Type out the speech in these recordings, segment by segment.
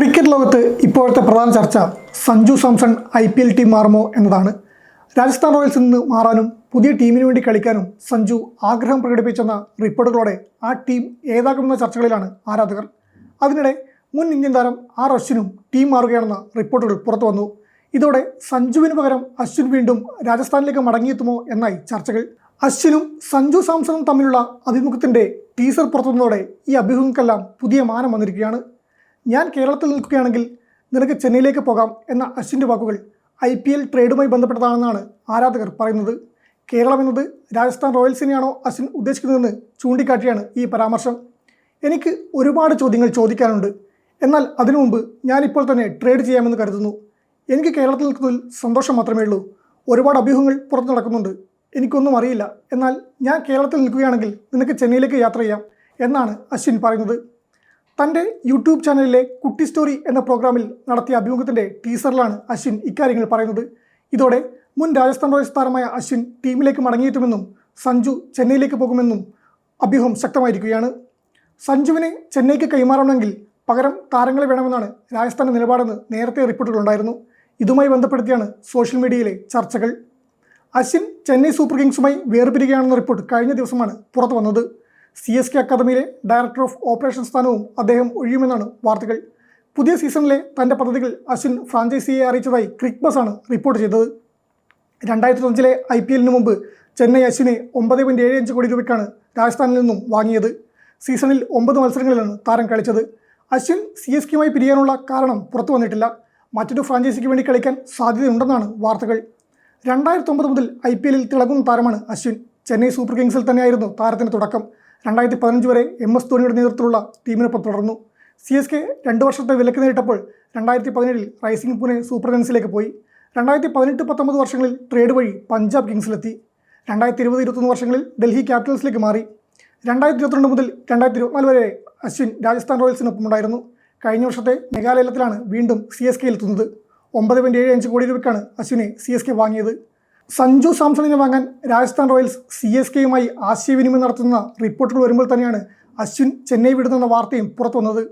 Cricket ലോകത്ത് ഇപ്പോഴത്തെ പ്രധാന ചർച്ച Sanju Samson I P L team മാറുമോ എന്നതാണ്. രാജസ്ഥാൻ റോയൽസിൽ നിന്ന് മാറാനും പുതിയ ടീമിന് വേണ്ടി കളിക്കാനും സഞ്ജു ആഗ്രഹം പ്രകടിപ്പിച്ചെന്ന റിപ്പോർട്ടുകളോടെ ആ ടീം ഏതാകുമെന്ന ചർച്ചകളിലാണ് ആരാധകർ. അതിനിടെ മുൻ ഇന്ത്യൻ താരം ആർ അശ്വിനും ടീം മാറുകയാണെന്ന റിപ്പോർട്ടുകൾ പുറത്തു വന്നു. ഇതോടെ സഞ്ജുവിന് പകരം അശ്വിൻ വീണ്ടും രാജസ്ഥാനിലേക്ക് മടങ്ങിയെത്തുമോ എന്നായി ചർച്ചകൾ. അശ്വിനും സഞ്ജു സാംസണും തമ്മിലുള്ള അഭിമുഖത്തിന്റെ ടീസർ പുറത്തുവന്നതോടെ ഈ അഭിമുഖങ്ങൾക്കെല്ലാം പുതിയ മാനം വന്നിരിക്കുകയാണ്. ഞാൻ കേരളത്തിൽ നിൽക്കുകയാണെങ്കിൽ നിനക്ക് ചെന്നൈയിലേക്ക് പോകാം എന്ന അശ്വിന്റെ വാക്കുകൾ ഐ പി എൽ ട്രേഡുമായി ബന്ധപ്പെട്ടതാണെന്നാണ് ആരാധകർ പറയുന്നത്. കേരളം എന്നത് രാജസ്ഥാൻ റോയൽസിനെയാണോ അശ്വിൻ ഉദ്ദേശിക്കുന്നതെന്ന് ചൂണ്ടിക്കാട്ടിയാണ് ഈ പരാമർശം. എനിക്ക് ഒരുപാട് ചോദ്യങ്ങൾ ചോദിക്കാനുണ്ട്. എന്നാൽ അതിനു മുമ്പ് ഞാനിപ്പോൾ തന്നെ ട്രേഡ് ചെയ്യാമെന്ന് കരുതുന്നു. എനിക്ക് കേരളത്തിൽ നിൽക്കുന്നതിൽ സന്തോഷം മാത്രമേ ഉള്ളൂ. ഒരുപാട് അഭ്യൂഹങ്ങൾ പുറത്തു നടക്കുന്നുണ്ട്. എനിക്കൊന്നും അറിയില്ല. എന്നാൽ ഞാൻ കേരളത്തിൽ നിൽക്കുകയാണെങ്കിൽ നിനക്ക് ചെന്നൈയിലേക്ക് യാത്ര ചെയ്യാം എന്നാണ് അശ്വിൻ പറയുന്നത്. തന്റെ യൂട്യൂബ് ചാനലിലെ കുട്ടി സ്റ്റോറി എന്ന പ്രോഗ്രാമിൽ നടത്തിയ അഭിമുഖത്തിന്റെ ടീസറിലാണ് അശ്വിൻ ഇക്കാര്യങ്ങൾ പറയുന്നത്. ഇതോടെ മുൻ രാജസ്ഥാൻ റോയൽസ് താരമായ അശ്വിൻ ടീമിലേക്ക് മടങ്ങിയെത്തുമെന്നും സഞ്ജു ചെന്നൈയിലേക്ക് പോകുമെന്നും അഭ്യൂഹം ശക്തമായിരിക്കുകയാണ്. സഞ്ജുവിനെ ചെന്നൈക്ക് കൈമാറണമെങ്കിൽ പകരം താരങ്ങളെ വേണമെന്നാണ് രാജസ്ഥാന്റെ നിലപാടെന്ന് നേരത്തെ റിപ്പോർട്ടുകളുണ്ടായിരുന്നു. ഇതുമായി ബന്ധപ്പെടുത്തിയാണ് സോഷ്യൽ മീഡിയയിലെ ചർച്ചകൾ. അശ്വിൻ ചെന്നൈ സൂപ്പർ കിങ്സുമായി വേർപിരികയാണെന്ന റിപ്പോർട്ട് കഴിഞ്ഞ ദിവസമാണ് പുറത്തു വന്നത് സി എസ് കെ അക്കാദമിയിലെ ഡയറക്ടർ ഓഫ് ഓപ്പറേഷൻ സ്ഥാനവും അദ്ദേഹം ഒഴിയുമെന്നാണ് വാർത്തകൾ. പുതിയ സീസണിലെ തന്റെ പദ്ധതികൾ അശ്വിൻ ഫ്രാഞ്ചൈസിയെ അറിയിച്ചതായി ക്രിക് ബസ് ആണ് റിപ്പോർട്ട് ചെയ്തത്. രണ്ടായിരത്തി അഞ്ചിലെ ഐ പി എല്ലിന് മുമ്പ് ചെന്നൈ അശ്വിനെ ഒമ്പത് പോയിന്റ് ഏഴ് അഞ്ച് കോടി രൂപയ്ക്കാണ് രാജസ്ഥാനിൽ നിന്നും വാങ്ങിയത്. സീസണിൽ ഒമ്പത് മത്സരങ്ങളിലാണ് താരം കളിച്ചത്. അശ്വിൻ സി എസ് കെയുമായി പിരിയാനുള്ള കാരണം പുറത്തു വന്നിട്ടില്ല. മറ്റൊരു ഫ്രാഞ്ചൈസിക്ക് വേണ്ടി കളിക്കാൻ സാധ്യതയുണ്ടെന്നാണ് വാർത്തകൾ. രണ്ടായിരത്തി ഒമ്പത് മുതൽ ഐ പി എല്ലിൽ തിളങ്ങുന്ന താരമാണ് അശ്വിൻ. ചെന്നൈ സൂപ്പർ കിങ്സിൽ തന്നെയായിരുന്നു താരത്തിന് തുടക്കം. രണ്ടായിരത്തി പതിനഞ്ച് വരെ എം എസ് ധോണിയുടെ നേതൃത്വത്തിലുള്ള ടീമിനൊപ്പം തുടർന്നു. സി എസ് കെ രണ്ട് വർഷത്തെ വിലക്ക് നേരിട്ടപ്പോൾ രണ്ടായിരത്തി പതിനേഴിൽ റൈസിംഗ് പൂനെ സൂപ്പർ കിങ്സിലേക്ക് പോയി. രണ്ടായിരത്തി പതിനെട്ട് പത്തൊമ്പത് വർഷങ്ങളിൽ ട്രേഡ് വഴി പഞ്ചാബ് കിങ്സിലെത്തി. രണ്ടായിരത്തി ഇരുപത് ഇരുപത്തൊന്ന് വർഷങ്ങളിൽ ഡൽഹി ക്യാപിറ്റൽസിലേക്ക് മാറി. രണ്ടായിരത്തി ഇരുപത്തിരണ്ട് മുതൽ രണ്ടായിരത്തി ഇരുപത്തിനാല് വരെ അശ്വിൻ രാജസ്ഥാൻ റോയൽസിനൊപ്പം ഉണ്ടായിരുന്നു. കഴിഞ്ഞ വർഷത്തെ മെഗാലയത്തിലാണ് വീണ്ടും സി എസ് കെയിൽ എത്തുന്നത്. ഒമ്പത് പോയിന്റ് ഏഴ് അഞ്ച് കോടി രൂപയ്ക്കാണ് അശ്വിനെ സി എസ് കെ വാങ്ങിയത്. സഞ്ജു സാംസണിനെ വാങ്ങാൻ രാജസ്ഥാൻ റോയൽസ് സി എസ് കെയുമായി ആശയവിനിമയം നടത്തുന്ന റിപ്പോർട്ടുകൾ വരുമ്പോൾ തന്നെയാണ് അശ്വിൻ ചെന്നൈ വിടുന്നെന്ന വാർത്തയും പുറത്തു വന്നത്.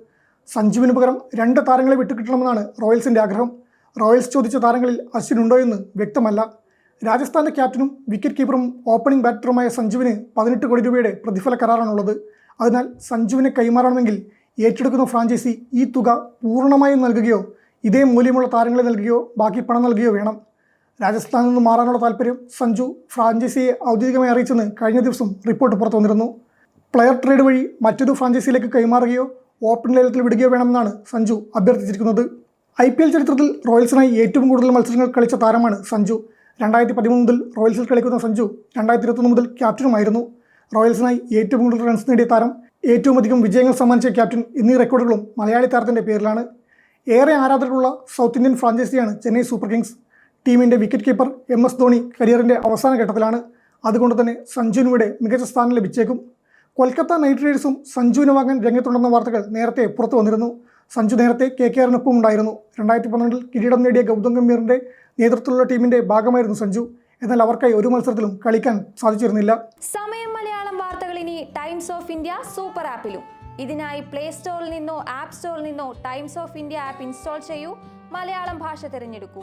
സഞ്ജുവിന് പകരം രണ്ട് താരങ്ങളെ വിട്ടുകിട്ടണമെന്നാണ് റോയൽസിന്റെ ആഗ്രഹം. റോയൽസ് ചോദിച്ച താരങ്ങളിൽ അശ്വിൻ ഉണ്ടോ എന്ന് വ്യക്തമല്ല. രാജസ്ഥാന്റെ ക്യാപ്റ്റനും വിക്കറ്റ് കീപ്പറും ഓപ്പണിംഗ് ബാറ്ററുമായ സഞ്ജുവിന് പതിനെട്ട് കോടി രൂപയുടെ പ്രതിഫല കരാറാണുള്ളത് അതിനാൽ സഞ്ജുവിനെ കൈമാറണമെങ്കിൽ ഏറ്റെടുക്കുന്ന ഫ്രാഞ്ചൈസി ഈ തുക പൂർണമായും നൽകുകയോ ഇതേ മൂല്യമുള്ള താരങ്ങളെ നൽകുകയോ ബാക്കി പണം നൽകുകയോ വേണം. രാജസ്ഥാനിൽ നിന്ന് മാറാനുള്ള താല്പര്യം സഞ്ജു ഫ്രാഞ്ചൈസിയെ ഔദ്യോഗികമായി അറിയിച്ചെന്ന് കഴിഞ്ഞ ദിവസം റിപ്പോർട്ട് പുറത്തു വന്നിരുന്നു. പ്ലെയർ ട്രേഡ് വഴി മറ്റൊരു ഫ്രാഞ്ചൈസിയിലേക്ക് കൈമാറുകയോ ഓപ്പൺ ലേലത്തിൽ വിടുകയോ വേണമെന്നാണ് സഞ്ജു അഭ്യർത്ഥിച്ചിരിക്കുന്നത്. ഐ പി എൽ ചരിത്രത്തിൽ റോയൽസിനായി ഏറ്റവും കൂടുതൽ മത്സരങ്ങൾ കളിച്ച താരമാണ് സഞ്ജു. രണ്ടായിരത്തി പതിമൂന്ന് മുതൽ റോയൽസിൽ കളിക്കുന്ന സഞ്ജു രണ്ടായിരത്തി ഇരുപത്തൊന്ന് മുതൽ ക്യാപ്റ്റനുമായിരുന്നു. റോയൽസിനായി ഏറ്റവും കൂടുതൽ റൺസ് നേടിയ താരം ഏറ്റവും അധികം വിജയങ്ങൾ സമ്മാനിച്ച ക്യാപ്റ്റൻ എന്നീ റെക്കോർഡുകളും മലയാളി താരത്തിന്റെ പേരിലാണ്. ഏറെ ആരാധകരുള്ള സൗത്ത് ഇന്ത്യൻ ഫ്രാഞ്ചൈസിയാണ് ചെന്നൈ സൂപ്പർ കിങ്സ്. ടീമിന്റെ wicket keeper M S Dhoni കരിയറിന്റെ അവസാന ഘട്ടത്തിലാണ്. അതുകൊണ്ട് തന്നെ സഞ്ജുവിനുവിടെ മികച്ച സ്ഥാനം ലഭിച്ചേക്കും. കൊൽക്കത്ത നൈറ്റ് റൈഡേഴ്സും സഞ്ജുവിനെ വാങ്ങാൻ രംഗത്തുണ്ടെന്ന വാർത്തകൾ നേരത്തെ പുറത്തു വന്നിരുന്നു. സഞ്ജു നേരത്തെ കെ കെ ആറിനൊപ്പം ഉണ്ടായിരുന്നു. രണ്ടായിരത്തി പന്ത്രണ്ടിൽ കിരീടം നേടിയ ഗൗതം ഗംഭീറിന്റെ നേതൃത്വത്തിലുള്ള ടീമിന്റെ ഭാഗമായിരുന്നു സഞ്ജു. എന്നാൽ അവർക്കായി ഒരു മത്സരത്തിലും കളിക്കാൻ സാധിച്ചിരുന്നില്ല. സമയം മലയാളം വാർത്തകൾ ഇനി ടൈംസ് ഓഫ് ഇന്ത്യ സൂപ്പർ ആപ്പിലും ഇതിനായി പ്ലേ സ്റ്റോറിൽ നിന്നോ ആപ്പ് സ്റ്റോറിൽ നിന്നോ Times of India app install ചെയ്യൂ. മലയാളം ഭാഷ തിരഞ്ഞെടുക്കൂ.